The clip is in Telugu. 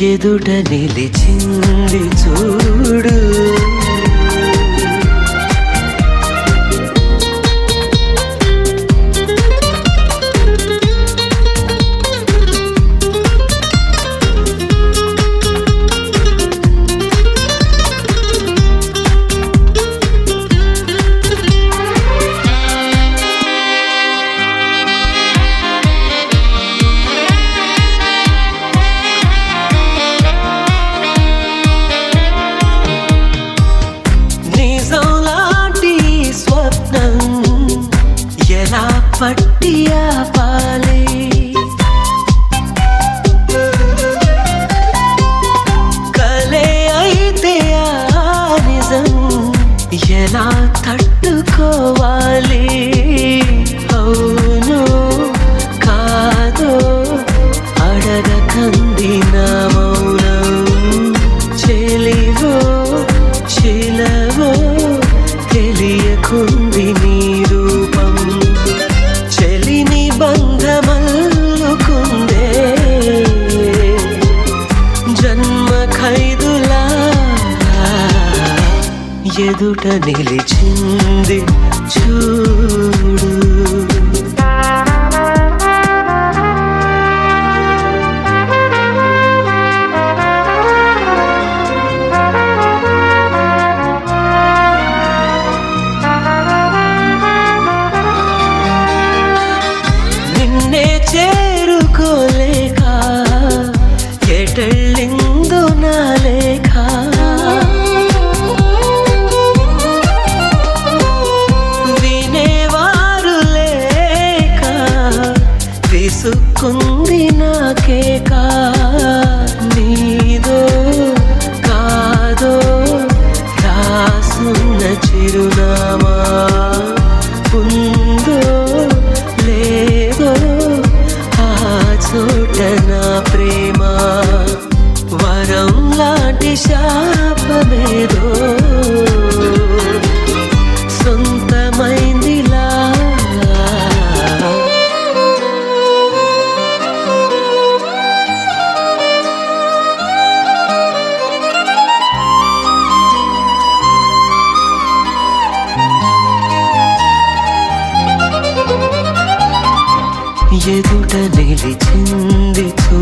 ఎదుట నిలిచింది చూడు. తట్టుకోవాలి అవును కాదో అడగకంది నా మౌనం. చెలివో శిలవో తెలియకుంది నీ రూపం. చెలిని బంధమల్లుకుందే. జన్మ ఖైదులా ఎదుట నిలిచింది. చూడు విసుక్కుంది నాకే కా ఎదుట నిలిచింది చూ